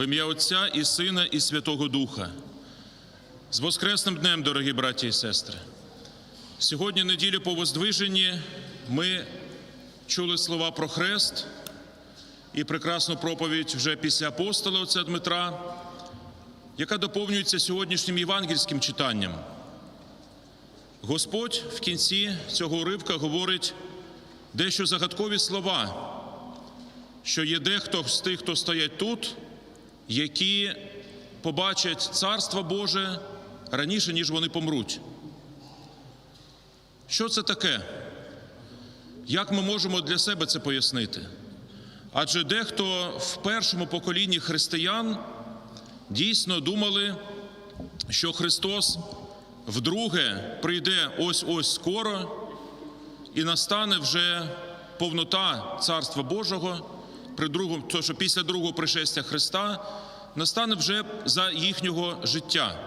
В ім'я Отця і Сина, і Святого Духа. З Воскресним днем, дорогі браті і сестри. Сьогодні, неділю по Воздвиженні, ми чули слова про хрест і прекрасну проповідь вже після апостола отця Дмитра, яка доповнюється сьогоднішнім євангельським читанням. Господь в кінці цього уривка говорить дещо загадкові слова, що є дехто з тих, хто стоять тут, які побачать Царство Боже раніше, ніж вони помруть. Що це таке? Як ми можемо для себе це пояснити? Адже дехто в першому поколінні християн дійсно думали, що Христос вдруге прийде ось ось скоро і настане вже повнота Царства Божого, при другому, то, що після другого пришестя Христа настане вже за їхнього життя.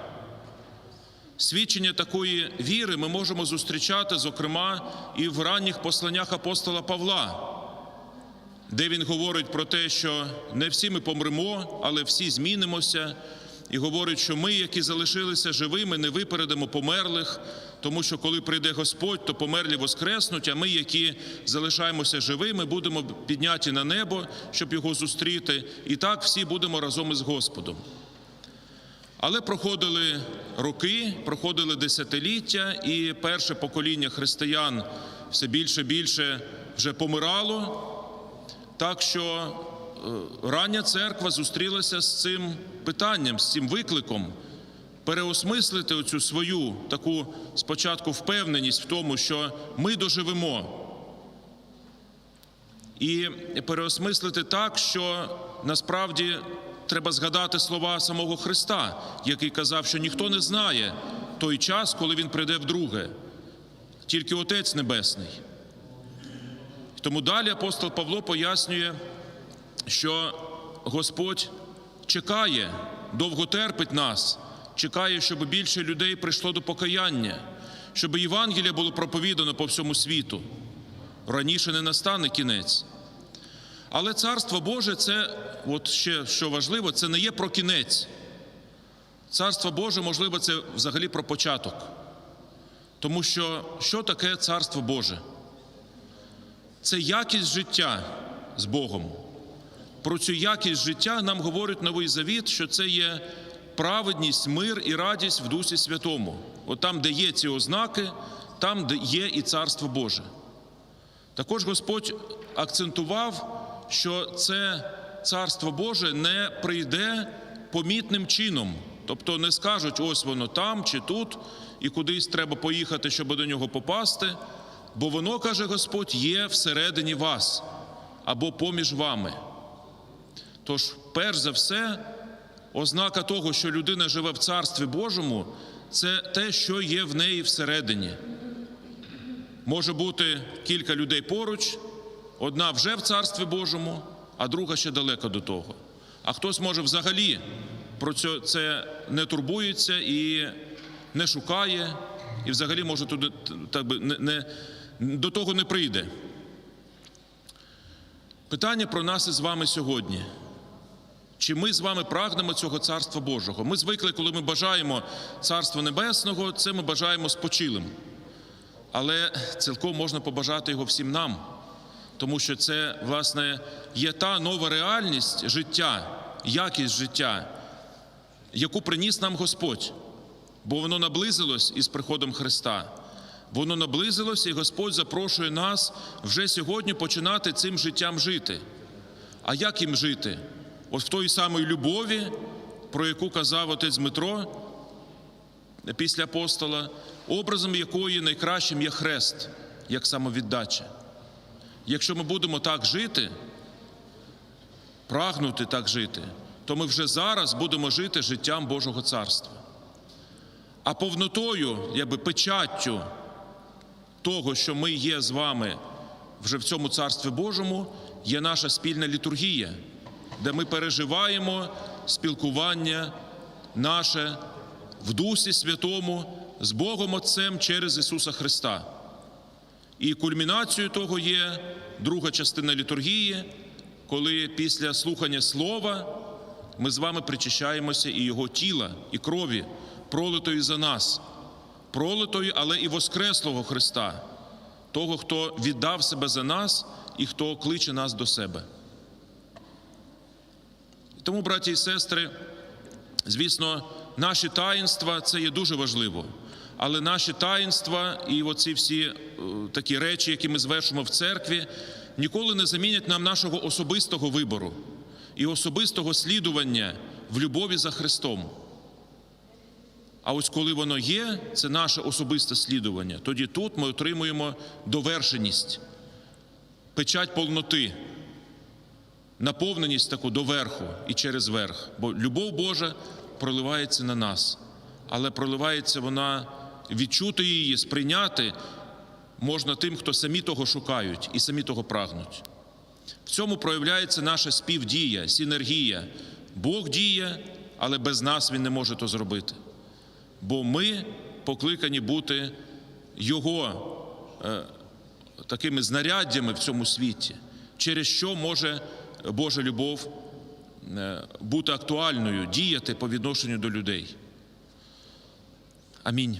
Свідчення такої віри ми можемо зустрічати, зокрема, і в ранніх посланнях апостола Павла, де він говорить про те, що не всі ми помремо, але всі змінимося, і говорить, що ми, які залишилися живими, не випередимо померлих, тому що коли прийде Господь, то померлі воскреснуть, а ми, які залишаємося живими, будемо підняті на небо, щоб його зустріти, і так всі будемо разом із Господом. Але проходили роки, проходили десятиліття, і перше покоління християн все більше і більше вже помирало. Так що рання церква зустрілася з цим питанням, з цим викликом переосмислити оцю свою таку спочатку впевненість в тому, що ми доживемо. І переосмислити так, що насправді треба згадати слова самого Христа, який казав, що ніхто не знає той час, коли він прийде вдруге, тільки Отець Небесний. Тому далі апостол Павло пояснює, що Господь чекає, довго терпить нас, чекає, щоб більше людей прийшло до покаяння, щоб Євангелія було проповідано по всьому світу. Раніше не настане кінець. Але Царство Боже це, от ще що важливо, це не є про кінець. Царство Боже, можливо, це взагалі про початок. Тому що що таке Царство Боже? Це якість життя з Богом. Про цю якість життя нам говорить Новий Завіт, що це є праведність, мир і радість в Дусі Святому. От там, де є ці ознаки, там де є і Царство Боже. Також Господь акцентував, що це Царство Боже не прийде помітним чином. Тобто не скажуть, ось воно там чи тут, і кудись треба поїхати, щоб до нього попасти, бо воно, каже Господь, є всередині вас або поміж вами. Тож, перш за все, ознака того, що людина живе в Царстві Божому, це те, що є в неї всередині. Може бути кілька людей поруч, одна вже в Царстві Божому, а друга ще далеко до того. А хтось може взагалі про це, не турбується і не шукає, і взагалі може туди так би не, не до того не прийде. Питання про нас із вами сьогодні. Чи ми з вами прагнемо цього Царства Божого? Ми звикли, коли ми бажаємо Царства Небесного, це ми бажаємо спочилим. Але цілком можна побажати його всім нам, тому що це, власне, є та нова реальність життя, якість життя, яку приніс нам Господь, бо воно наблизилось із приходом Христа. Воно наблизилося, і Господь запрошує нас вже сьогодні починати цим життям жити. А як їм жити? От в той самій любові, про яку казав отець Дмитро після апостола, образом якої найкращим є хрест, як самовіддача. Якщо ми будемо так жити, прагнути так жити, то ми вже зараз будемо жити життям Божого Царства. А повнотою, якби печаттю того, що ми є з вами вже в цьому Царстві Божому, є наша спільна літургія, де ми переживаємо спілкування наше в Дусі Святому з Богом Отцем через Ісуса Христа. І кульмінацією того є друга частина літургії, коли після слухання слова ми з вами причащаємося і Його тіла, і крові, пролитої за нас, пролитої, але і воскреслого Христа, того, хто віддав себе за нас і хто кличе нас до себе. Тому, браті і сестри, звісно, наші таїнства це є дуже важливо. Але наші таїнства і оці всі е, такі речі, які ми звершимо в церкві, ніколи не замінять нам нашого особистого вибору і особистого слідування в любові за Христом. А ось коли воно є, це наше особисте слідування, тоді тут ми отримуємо довершеність, печать повноти, наповненість таку доверху і через верх. Бо любов Божа проливається на нас, але проливається вона відчути її, сприйняти можна тим, хто самі того шукають і самі того прагнуть. В цьому проявляється наша співдія, синергія. Бог діє, але без нас Він не може то зробити. Бо ми покликані бути Його е, такими знаряддями в цьому світі, через що може Божа любов е, бути актуальною, діяти по відношенню до людей. Амінь.